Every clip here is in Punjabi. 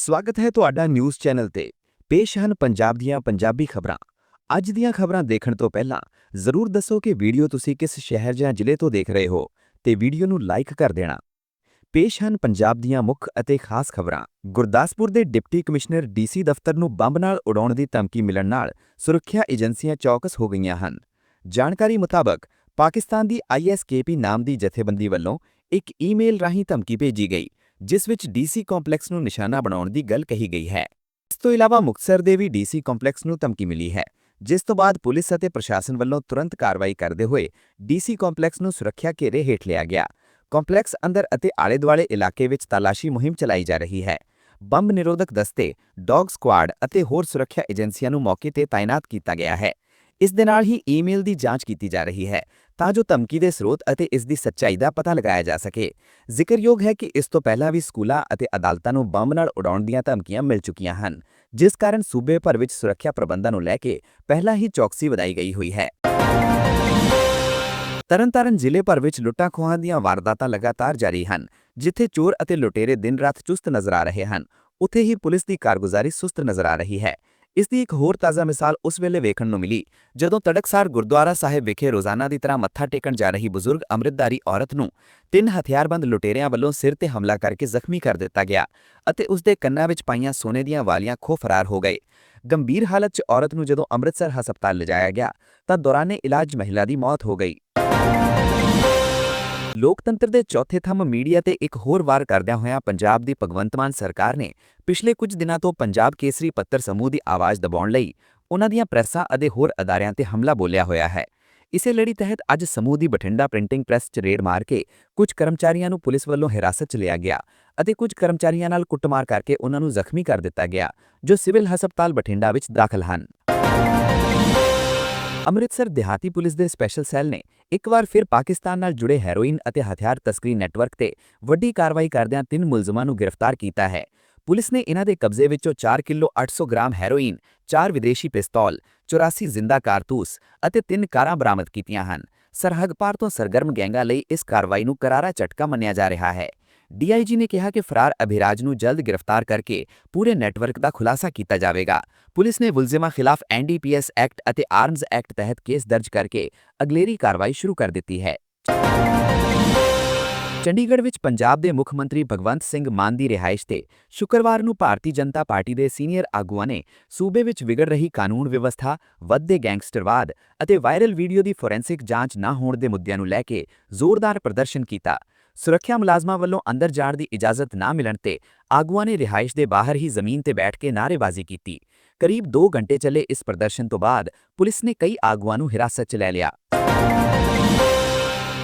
ਸਵਾਗਤ ਹੈ ਤੁਹਾਡਾ ਨਿਊਜ਼ ਚੈਨਲ ਤੇ। ਪੇਸ਼ ਹਨ ਪੰਜਾਬ ਦੀਆਂ ਪੰਜਾਬੀ ਖਬਰਾਂ। ਅੱਜ ਦੀਆਂ ਖਬਰਾਂ ਦੇਖਣ ਤੋਂ ਪਹਿਲਾਂ ਜ਼ਰੂਰ ਦੱਸੋ ਕਿ ਵੀਡੀਓ ਤੁਸੀਂ ਕਿਸ ਸ਼ਹਿਰ ਜਾਂ ਜ਼ਿਲ੍ਹੇ ਤੋਂ ਦੇਖ ਰਹੇ ਹੋ ਤੇ ਵੀਡੀਓ ਨੂੰ ਲਾਈਕ ਕਰ ਦੇਣਾ। ਪੇਸ਼ ਹਨ ਪੰਜਾਬ ਦੀਆਂ ਮੁੱਖ ਅਤੇ ਖਾਸ ਖਬਰਾਂ। ਗੁਰਦਾਸਪੁਰ ਦੇ ਡਿਪਟੀ ਕਮਿਸ਼ਨਰ ਡੀਸੀ ਦਫ਼ਤਰ ਨੂੰ ਬੰਬ ਨਾਲ ਉਡਾਉਣ ਦੀ ਧਮਕੀ ਮਿਲਣ ਨਾਲ ਸੁਰੱਖਿਆ ਏਜੰਸੀਆਂ ਚੌਕਸ ਹੋ ਗਈਆਂ ਹਨ। ਜਾਣਕਾਰੀ ਮੁਤਾਬਕ ਪਾਕਿਸਤਾਨ ਦੀ ਆਈਐਸਕੇਪੀ ਨਾਮ ਦੀ ਜਥੇਬੰਦੀ ਵੱਲੋਂ ਇੱਕ ਈਮੇਲ ਰਾਹੀਂ ਧਮਕੀ ਭੇਜੀ ਗਈ। ਜਿਸ ਵਿੱਚ ਡੀਸੀ ਕੰਪਲੈਕਸ ਨੂੰ ਨਿਸ਼ਾਨਾ ਬਣਾਉਣ ਦੀ ਗੱਲ ਕਹੀ ਗਈ ਹੈ। ਇਸ ਤੋਂ ਇਲਾਵਾ ਮੁਕਤਸਰ ਦੇ ਵੀ ਡੀਸੀ ਕੰਪਲੈਕਸ ਨੂੰ ਧਮਕੀ ਮਿਲੀ ਹੈ। ਜਿਸ ਤੋਂ ਬਾਅਦ ਪੁਲਿਸ ਅਤੇ ਪ੍ਰਸ਼ਾਸਨ ਵੱਲੋਂ ਤੁਰੰਤ ਕਾਰਵਾਈ ਕਰਦੇ ਹੋਏ ਡੀਸੀ ਕੰਪਲੈਕਸ ਨੂੰ ਸੁਰੱਖਿਆ ਘੇਰੇ ਹੇਠ ਲਿਆ ਗਿਆ। ਕੰਪਲੈਕਸ ਅੰਦਰ ਅਤੇ ਆਲੇ-ਦੁਆਲੇ ਇਲਾਕੇ ਵਿੱਚ ਤਲਾਸ਼ੀ ਮੁਹਿੰਮ ਚਲਾਈ ਜਾ ਰਹੀ ਹੈ। ਬੰਬ ਨਿਰੋਧਕ ਦਸਤੇ, ਡੌਗ ਸਕੁਆਡ ਅਤੇ ਹੋਰ ਸੁਰੱਖਿਆ ਏਜੰਸੀਆਂ ਨੂੰ ਮੌਕੇ ਤੇ ਤਾਇਨਾਤ ਕੀਤਾ ਗਿਆ ਹੈ। ਇਸ ਦੇ ਨਾਲ ਹੀ ਈਮੇਲ ਦੀ ਜਾਂਚ ਕੀਤੀ ਜਾ ਰਹੀ ਹੈ ਤਾਂ ਜੋ ਧਮਕੀ ਦੇ ਸਰੋਤ ਅਤੇ ਇਸ ਦੀ ਸੱਚਾਈ ਦਾ ਪਤਾ ਲਗਾਇਆ ਜਾ ਸਕੇ। ਜ਼ਿਕਰਯੋਗ ਹੈ ਕਿ ਇਸ ਤੋਂ ਪਹਿਲਾਂ ਵੀ ਸਕੂਲਾਂ ਅਤੇ ਅਦਾਲਤਾਂ ਨੂੰ ਬੰਬ ਨਾਲ ਉਡਾਉਣ ਦੀਆਂ ਧਮਕੀਆਂ ਮਿਲ ਚੁੱਕੀਆਂ ਹਨ, ਜਿਸ ਕਾਰਨ ਸੂਬੇ ਭਰ ਵਿੱਚ ਸੁਰੱਖਿਆ ਪ੍ਰਬੰਧਾਂ ਨੂੰ ਲੈ ਕੇ ਪਹਿਲਾਂ ਹੀ ਚੌਕਸੀ ਵਧਾਈ ਗਈ ਹੋਈ ਹੈ। ਤਰਨਤਾਰਨ ਜ਼ਿਲ੍ਹੇ ਭਰ ਵਿੱਚ ਲੁੱਟਾਂ ਖੋਹਾਂ ਦੀਆਂ ਵਾਰਦਾਤਾਂ ਲਗਾਤਾਰ ਜਾਰੀ ਹਨ, ਜਿੱਥੇ ਚੋਰ ਅਤੇ ਲੁਟੇਰੇ ਦਿਨ-ਰਾਤ ਚੁਸਤ ਨਜ਼ਰ ਆ ਰਹੇ ਹਨ। ਉੱਥੇ ਹੀ ਪੁਲਿਸ ਦੀ ਕਾਰਗੁਜ਼ਾਰੀ ਸੁਸਤ ਨਜ਼ਰ ਆ ਰਹੀ ਹੈ। ਇਸ ਦੀ ਇੱਕ ਹੋਰ ਤਾਜ਼ਾ ਮਿਸਾਲ ਉਸ ਵੇਲੇ ਵੇਖਣ ਨੂੰ ਮਿਲੀ, ਜਦੋਂ ਤੜਕਸਾਰ ਗੁਰਦੁਆਰਾ ਸਾਹਿਬ ਵਿਖੇ ਰੋਜ਼ਾਨਾ ਦੀ ਤਰ੍ਹਾਂ ਮੱਥਾ ਟੇਕਣ ਜਾ ਰਹੀ ਬਜ਼ੁਰਗ ਅੰਮ੍ਰਿਤਧਾਰੀ ਔਰਤ ਨੂੰ ਤਿੰਨ ਹਥਿਆਰਬੰਦ ਲੁਟੇਰਿਆਂ ਵੱਲੋਂ ਸਿਰ ਤੇ ਹਮਲਾ ਕਰਕੇ ਜ਼ਖਮੀ ਕਰ ਦਿੱਤਾ ਗਿਆ ਅਤੇ ਉਸ ਦੇ ਕੰਨਾਂ ਵਿੱਚ ਪਾਈਆਂ ਸੋਨੇ ਦੀਆਂ ਵਾਲੀਆਂ ਖੋ ਫਰਾਰ ਹੋ ਗਏ। ਗੰਭੀਰ ਹਾਲਤ 'ਚ ਔਰਤ ਨੂੰ ਜਦੋਂ ਅੰਮ੍ਰਿਤਸਰ ਹਸਪਤਾਲ ਲਿਜਾਇਆ ਗਿਆ, ਤਾਂ ਦੌਰਾਨੇ ਇਲਾਜ ਮਹਿਲਾ ਦੀ ਮੌਤ ਹੋ ਗਈ। ਲੋਕਤੰਤਰ ਦੇ ਚੌਥੇ ਥੰਮ ਮੀਡੀਆ ਤੇ ਇੱਕ ਹੋਰ ਵਾਰ ਕਰਦਿਆਂ ਹੋਇਆਂ ਪੰਜਾਬ ਦੀ ਭਗਵੰਤ ਮਾਨ ਸਰਕਾਰ ਨੇ ਪਿਛਲੇ ਕੁਝ ਦਿਨਾਂ ਤੋਂ ਪੰਜਾਬ ਕੇਸਰੀ ਪੱਤਰ ਸਮੂਹ ਦੀ ਆਵਾਜ਼ ਦਬਾਉਣ ਲਈ ਉਹਨਾਂ ਦੀਆਂ ਪ੍ਰੈਸਾਂ ਅਤੇ ਹੋਰ ਅਦਾਰਿਆਂ ਤੇ ਹਮਲਾ ਬੋਲਿਆ ਹੋਇਆ ਹੈ। ਇਸੇ ਲੜੀ ਤਹਿਤ ਅੱਜ ਸਮੂਹ ਦੀ ਬਠਿੰਡਾ ਪ੍ਰਿੰਟਿੰਗ ਪ੍ਰੈਸ 'ਚ ਰੇਡ ਮਾਰ ਕੇ ਕੁਝ ਕਰਮਚਾਰੀਆਂ ਨੂੰ ਪੁਲਿਸ ਵੱਲੋਂ ਹਿਰਾਸਤ 'ਚ ਲਿਆ ਗਿਆ ਅਤੇ ਕੁਝ ਕਰਮਚਾਰੀਆਂ ਨਾਲ ਕੁੱਟਮਾਰ ਕਰਕੇ ਉਹਨਾਂ ਨੂੰ ਜ਼ਖਮੀ ਕਰ ਦਿੱਤਾ ਗਿਆ, ਜੋ ਸਿਵਲ ਹਸਪਤਾਲ ਬਠਿੰਡਾ ਵਿੱਚ ਦਾਖਲ ਹਨ। ਅੰਮ੍ਰਿਤਸਰ ਦਿਹਾਤੀ ਪੁਲਿਸ ਦੇ ਸਪੈਸ਼ਲ ਸੈੱਲ ਨੇ ਇੱਕ ਵਾਰ ਫਿਰ ਪਾਕਿਸਤਾਨ ਨਾਲ ਜੁੜੇ ਹੈਰੋਇਨ ਅਤੇ ਹਥਿਆਰ ਤਸਕਰੀ ਨੈਟਵਰਕ ਤੇ ਵੱਡੀ ਕਾਰਵਾਈ ਕਰਦਿਆਂ ਤਿੰਨ ਮੁਲਜ਼ਮਾਂ ਨੂੰ ਗ੍ਰਿਫਤਾਰ ਕੀਤਾ ਹੈ। ਪੁਲਿਸ ਨੇ ਇਹਨਾਂ ਦੇ ਕਬਜ਼ੇ ਵਿੱਚੋਂ 4 ਕਿਲੋ 800 ਗ੍ਰਾਮ ਹੈਰੋਇਨ 4 ਵਿਦੇਸ਼ੀ ਪਿਸਤੌਲ 84 ਜ਼ਿੰਦਾ ਕਾਰਤੂਸ ਅਤੇ ਤਿੰਨ ਕਾਰਾਂ ਬਰਾਮਦ ਕੀਤੀਆਂ ਹਨ। ਸਰਹੱਦ ਪਾਰ ਤੋਂ ਸਰਗਰਮ ਗੈਂਗਾਂ ਲਈ ਇਸ ਕਾਰਵਾਈ ਨੂੰ ਕਰਾਰਾ ਝਟਕਾ ਮੰਨਿਆ ਜਾ ਰਿਹਾ ਹੈ। ਡੀਆਈਜੀ ਨੇ ਕਿਹਾ ਕਿ ਫਰਾਰ ਅਭਿਰਾਜ ਨੂੰ ਜਲਦ ਗ੍ਰਿਫਤਾਰ ਕਰਕੇ ਪੂਰੇ ਨੈਟਵਰਕ ਦਾ ਖੁਲਾਸਾ ਕੀਤਾ ਜਾਵੇਗਾ। ਪੁਲਿਸ ਨੇ ਮੁਲਜ਼ਮਾਂ ਖਿਲਾਫ ਐਨਡੀਪੀਐਸ ਐਕਟ ਅਤੇ ਆਰਮਜ਼ ਐਕਟ ਤਹਿਤ ਕੇਸ ਦਰਜ ਕਰਕੇ ਅਗਲੇਰੀ ਕਾਰਵਾਈ ਸ਼ੁਰੂ ਕਰ ਦਿੱਤੀ ਹੈ। ਚੰਡੀਗੜ੍ਹ ਵਿੱਚ ਪੰਜਾਬ ਦੇ ਮੁੱਖ ਮੰਤਰੀ ਭਗਵੰਤ ਸਿੰਘ ਮਾਨ ਦੀ ਰਿਹਾਇਸ਼ ਤੇ ਸ਼ੁੱਕਰਵਾਰ ਨੂੰ ਭਾਰਤੀ ਜਨਤਾ ਪਾਰਟੀ ਦੇ ਸੀਨੀਅਰ ਆਗੂਆਂ ਨੇ ਸੂਬੇ ਵਿੱਚ ਵਿਗੜ ਰਹੀ ਕਾਨੂੰਨ ਵਿਵਸਥਾ, ਵੱਧਦੇ ਗੈਂਗਸਟਰਵਾਦ ਅਤੇ ਵਾਇਰਲ ਵੀਡੀਓ ਦੀ ਫੋਰੈਂਸਿਕ ਜਾਂਚ ਨਾ ਹੋਣ ਦੇ ਮੁੱਦਿਆਂ ਨੂੰ ਲੈ ਕੇ ਜ਼ੋਰਦਾਰ ਪ੍ਰਦਰਸ਼ਨ ਕੀਤਾ। ਸੁਰੱਖਿਆ ਮੁਲਾਜ਼ਮਾਂ ਵੱਲੋਂ ਅੰਦਰ ਜਾਣ ਦੀ ਇਜਾਜ਼ਤ ਨਾ ਮਿਲਣ ਤੇ ਆਗੂਆਂ ਨੇ ਰਿਹਾਇਸ਼ ਦੇ ਬਾਹਰ ਹੀ ਜ਼ਮੀਨ ਤੇ ਬੈਠ ਕੇ ਨਾਅਰੇਬਾਜ਼ੀ ਕੀਤੀ। ਕਰੀਬ 2 ਘੰਟੇ ਚੱਲੇ ਇਸ ਪ੍ਰਦਰਸ਼ਨ ਤੋਂ ਬਾਅਦ ਪੁਲਿਸ ਨੇ ਕਈ ਆਗੂਆਂ ਨੂੰ ਹਿਰਾਸਤ 'ਚ ਲੈ ਲਿਆ।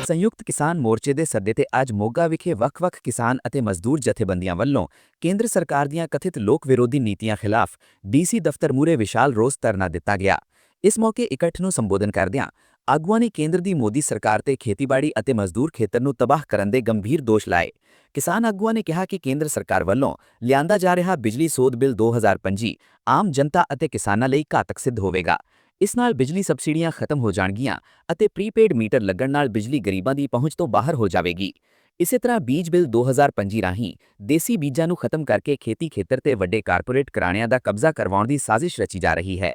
ਸੰਯੁਕਤ ਕਿਸਾਨ ਮੋਰਚੇ ਦੇ ਸੱਦੇ ਤੇ ਅੱਜ ਮੋਗਾ ਵਿਖੇ ਵੱਖ-ਵੱਖ ਕਿਸਾਨ ਅਤੇ ਮਜ਼ਦੂਰ ਜਥੇਬੰਦੀਆਂ ਵੱਲੋਂ ਕੇਂਦਰ ਸਰਕਾਰ ਦੀਆਂ ਕਥਿਤ ਲੋਕ ਵਿਰੋਧੀ ਨੀਤੀਆਂ ਖਿਲਾਫ ਡੀਸੀ ਦਫ਼ਤਰ ਮੂਰੇ ਵਿਸ਼ਾਲ ਰੋਸ ਧਰਨਾ ਦਿੱਤਾ ਗਿਆ। ਇਸ ਮੌਕੇ ਇਕੱਠ ਨੂੰ ਸੰਬੋਧਨ ਕਰਦਿਆਂ ਆਗੂਆਂ ਨੇ ਕੇਂਦਰ ਦੀ ਮੋਦੀ ਸਰਕਾਰ ਤੇ ਖੇਤੀਬਾੜੀ ਅਤੇ ਮਜ਼ਦੂਰ ਖੇਤਰ ਨੂੰ ਤਬਾਹ ਕਰਨ ਦੇ ਗੰਭੀਰ ਦੋਸ਼ ਲਾਏ। ਕਿਸਾਨ ਆਗੂਆਂ ਨੇ ਕਿਹਾ ਕਿ ਕੇਂਦਰ ਸਰਕਾਰ ਵੱਲੋਂ ਲਿਆਂਦਾ ਜਾ ਰਿਹਾ ਬਿਜਲੀ ਸੋਧ ਬਿੱਲ 2025 ਆਮ ਜਨਤਾ ਅਤੇ ਕਿਸਾਨਾਂ ਲਈ ਘਾਤਕ ਸਿੱਧ ਹੋਵੇਗਾ। ਇਸ ਨਾਲ ਬਿਜਲੀ ਸਬਸਿਡੀਆਂ ਖਤਮ ਹੋ ਜਾਣਗੀਆਂ ਅਤੇ ਪ੍ਰੀਪੇਡ ਮੀਟਰ ਲੱਗਣ ਨਾਲ ਬਿਜਲੀ ਗਰੀਬਾਂ ਦੀ ਪਹੁੰਚ ਤੋਂ ਬਾਹਰ ਹੋ ਜਾਵੇਗੀ। ਇਸੇ ਤਰ੍ਹਾਂ ਬੀਜ ਬਿੱਲ 2025 ਰਾਹੀਂ ਦੇਸੀ ਬੀਜਾਂ ਨੂੰ ਖਤਮ ਕਰਕੇ ਖੇਤੀ ਖੇਤਰ ਤੇ ਵੱਡੇ ਕਾਰਪੋਰੇਟ ਘਰਾਣਿਆਂ ਦਾ ਕਬਜ਼ਾ ਕਰਵਾਉਣ ਦੀ ਸਾਜ਼ਿਸ਼ ਰਚੀ ਜਾ ਰਹੀ ਹੈ।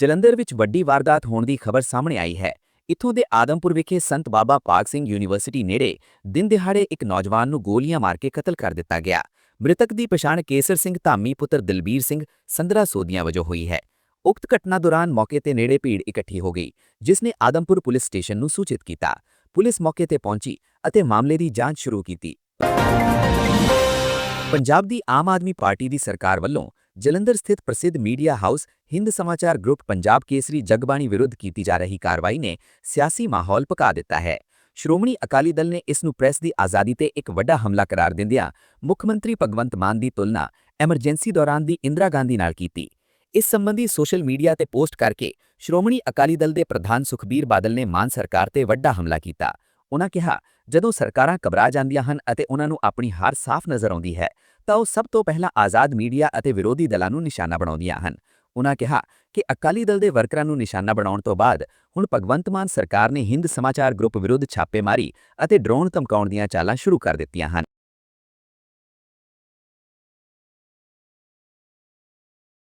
ਜਲੰਧਰ ਵਿੱਚ ਵੱਡੀ ਵਾਰਦਾਤ ਹੋਣ ਦੀ ਖਬਰ ਸਾਹਮਣੇ ਆਈ ਹੈ। ਇੱਥੋਂ ਦੇ ਆਦਮਪੁਰ ਵਿਖੇ ਸੰਤ ਬਾਬਾ ਪਾਕ ਸਿੰਘ ਯੂਨੀਵਰਸਿਟੀ ਨੇੜੇ ਦਿਨ ਦਿਹਾੜੇ ਇੱਕ ਨੌਜਵਾਨ ਨੂੰ ਗੋਲੀਆਂ ਮਾਰ ਕੇ ਕਤਲ ਕਰ ਦਿੱਤਾ ਗਿਆ। ਮ੍ਰਿਤਕ ਦੀ ਪਛਾਣ ਕੇਸਰ ਸਿੰਘ ਧਾਮੀ ਪੁੱਤਰ ਦਲਬੀਰ ਸਿੰਘ ਸੰਧਰਾ ਸੋਦੀਆਂ ਵਜੋਂ ਹੋਈ ਹੈ। ਉਕਤ ਘਟਨਾ ਦੌਰਾਨ ਮੌਕੇ ਤੇ ਨੇੜੇ ਭੀੜ ਇਕੱਠੀ ਹੋ ਗਈ, ਜਿਸ ਨੇ ਆਦਮਪੁਰ ਪੁਲਿਸ ਸਟੇਸ਼ਨ ਨੂੰ ਸੂਚਿਤ ਕੀਤਾ। ਪੁਲਿਸ ਮੌਕੇ ਤੇ ਪਹੁੰਚੀ ਅਤੇ ਮਾਮਲੇ ਦੀ ਜਾਂਚ ਸ਼ੁਰੂ ਕੀਤੀ। ਪੰਜਾਬ ਦੀ ਆਮ ਆਦਮੀ ਪਾਰਟੀ ਦੀ ਸਰਕਾਰ ਵੱਲੋਂ ਜਲੰਧਰ ਸਥਿਤ ਪ੍ਰਸਿੱਧ ਮੀਡੀਆ ਹਾਊਸ ਹਿੰਦ ਸਮਾਚਾਰ ਗਰੁੱਪ ਪੰਜਾਬ ਕੇਸਰੀ ਜਗਬਾਣੀ ਵਿਰੁੱਧ ਕੀਤੀ ਜਾ ਰਹੀ ਕਾਰਵਾਈ ਨੇ ਸਿਆਸੀ ਮਾਹੌਲ ਪਕਾ ਦਿੱਤਾ ਹੈ। ਸ਼੍ਰੋਮਣੀ ਅਕਾਲੀ ਦਲ ਨੇ ਇਸ ਨੂੰ ਪ੍ਰੈਸ ਦੀ ਆਜ਼ਾਦੀ ਤੇ ਇੱਕ ਵੱਡਾ ਹਮਲਾ ਕਰਾਰ ਦਿੰਦਿਆਂ ਮੁੱਖ ਮੰਤਰੀ ਭਗਵੰਤ ਮਾਨ ਦੀ ਤੁਲਨਾ ਐਮਰਜੈਂਸੀ ਦੌਰਾਨ ਦੀ ਇੰਦਰਾ ਗਾਂਧੀ ਨਾਲ ਕੀਤੀ। ਇਸ ਸੰਬੰਧੀ ਸੋਸ਼ਲ ਮੀਡੀਆ ਤੇ ਪੋਸਟ ਕਰਕੇ ਸ਼੍ਰੋਮਣੀ ਅਕਾਲੀ ਦਲ ਦੇ ਪ੍ਰਧਾਨ ਸੁਖਬੀਰ ਬਾਦਲ ਨੇ ਮਾਨ ਸਰਕਾਰ ਤੇ ਵੱਡਾ ਹਮਲਾ ਕੀਤਾ। ਉਹਨਾਂ ਕਿਹਾ, ਜਦੋਂ ਸਰਕਾਰਾਂ ਘਬਰਾ ਜਾਂਦੀਆਂ ਹਨ ਅਤੇ ਉਹਨਾਂ ਨੂੰ ਆਪਣੀ ਹਾਰ ਸਾਫ਼ ਨਜ਼ਰ ਆਉਂਦੀ ਹੈ, ਤਾਂ ਉਹ ਸਭ ਤੋਂ ਪਹਿਲਾਂ ਆਜ਼ਾਦ ਮੀਡੀਆ ਅਤੇ ਵਿਰੋਧੀ ਦਲਾਂ ਨੂੰ ਨਿਸ਼ਾਨਾ ਬਣਾਉਂਦੀਆਂ ਹਨ। ਉਹਨਾਂ ਕਿਹਾ ਕਿ ਅਕਾਲੀ ਦਲ ਦੇ ਵਰਕਰਾਂ ਨੂੰ ਨਿਸ਼ਾਨਾ ਬਣਾਉਣ ਤੋਂ ਬਾਅਦ ਹੁਣ ਭਗਵੰਤ ਮਾਨ ਸਰਕਾਰ ਨੇ ਹਿੰਦ ਸਮਾਚਾਰ ਗਰੁੱਪ ਵਿਰੁੱਧ ਛਾਪੇਮਾਰੀ ਅਤੇ ਡਰੋਨ ਧਮਕਾਉਣ ਦੀਆਂ ਚਾਲਾਂ ਸ਼ੁਰੂ ਕਰ ਦਿੱਤੀਆਂ ਹਨ।